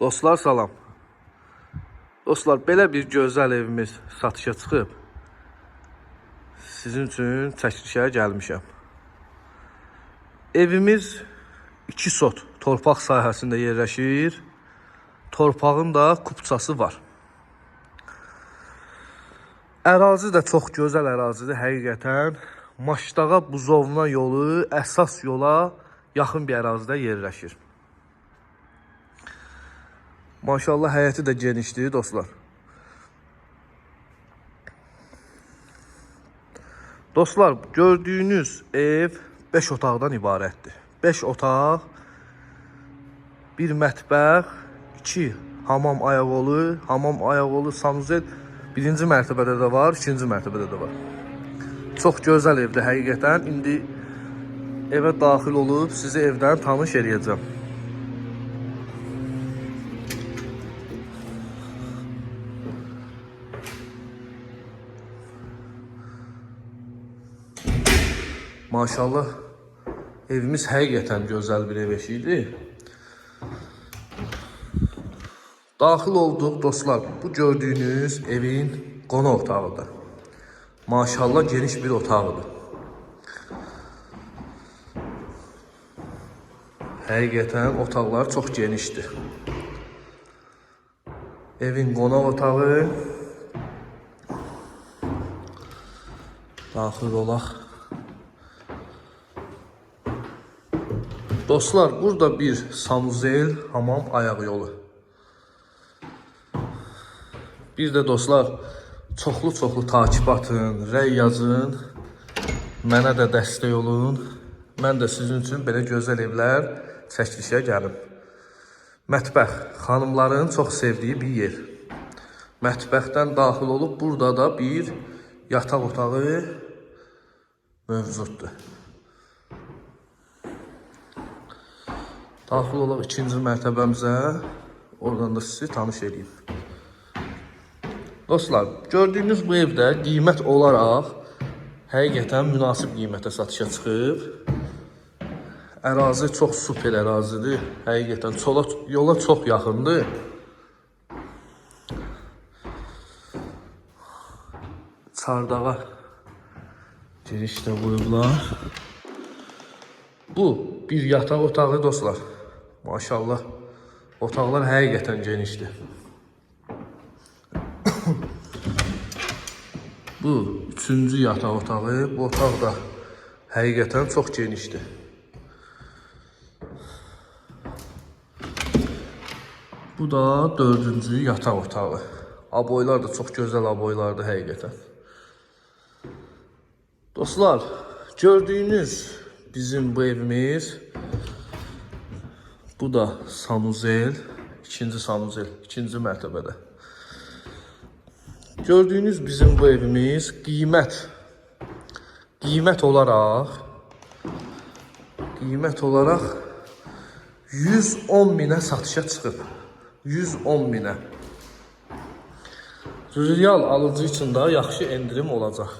Dostlar salam. Dostlar belə bir gözəl evimiz satışa çıxıb. Sizin üçün çəkilişə gəlmişəm. Evimiz 2 sot torpaq sahəsində yerləşir. Torpağın da kupçası var. Ərazi də çox gözəl ərazidir həqiqətən. Maşdağa buzovna yolu əsas yola yaxın bir ərazidə yerləşir. Maşallah həyəti də genişdir dostlar. Dostlar gördüyünüz ev 5 otaqdan ibarətdir. 5 otaq, bir mətbəx, 2 hamam ayaqolu, hamam ayaqolu sanuzel birinci mərtəbədə də var, ikinci mərtəbədə də var. Çox gözəl evdir həqiqətən. İndi evə daxil olub sizi evdən tanış eləyəcəm. Maşallah evimiz həqiqətən gözəl bir ev eşidir. Daxil olduq dostlar. Bu gördüyünüz evin qonaq otağıdır. Maşallah geniş bir otağıdır. Həqiqətən otaqlar çox genişdir. Evin qonaq otağı daxil olaq. Dostlar, burada bir sanuzel hamam ayaq yolu. Bir də dostlar, çoxlu-çoxlu takip atın, rəy yazın. Mənə də dəstək olun. Mən də sizin üçün belə gözəl evlər çəkilişə gəlim. Mətbəx, xanımların çox sevdiyi bir yer. Mətbəxdən daxil olub burada da bir yataq otağı mövcuddur. Daxil olaq ikinci mərtəbəmizə. Oradan da sizi tanış edeyim. Dostlar, gördüyünüz bu evdə qiymət olaraq həqiqətən münasib qiymətə satışa çıxıb. Ərazi çox super ərazidir. Həqiqətən çola, yola çox yaxındır. Çardağa girişdə qoyublar. Bu bir yataq otağı dostlar. Maşallah. Otaqlar həqiqətən genişdir. Bu üçüncü yataq otağı. Bu otaq da həqiqətən çox genişdir. Bu da dördüncü yataq otağı. Aboylar da çox gözəl aboylardır həqiqətən. Dostlar, gördüyünüz bizim bu evimiz bu da sanuzel, ikinci sanuzel, ikinci mərtəbədə. Gördüyünüz bizim bu evimiz qiymət qiymət olaraq qiymət olaraq 110 minə satışa çıxıb. 110 minə. Real alıcı üçün də yaxşı endirim olacaq.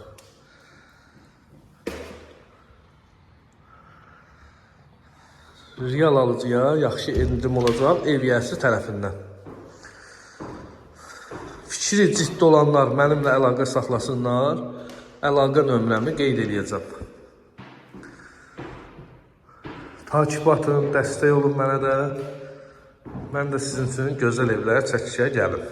Real alıcıya yaxşı endirim olacaq ev yiyəsi tərəfindən. Fikri ciddi olanlar mənimlə əlaqə saxlasınlar. Əlaqə nömrəmi qeyd edəcəm. Takip atın, dəstək olun mənə də. Mən də sizin üçün gözəl evlər çəkişə gəlim.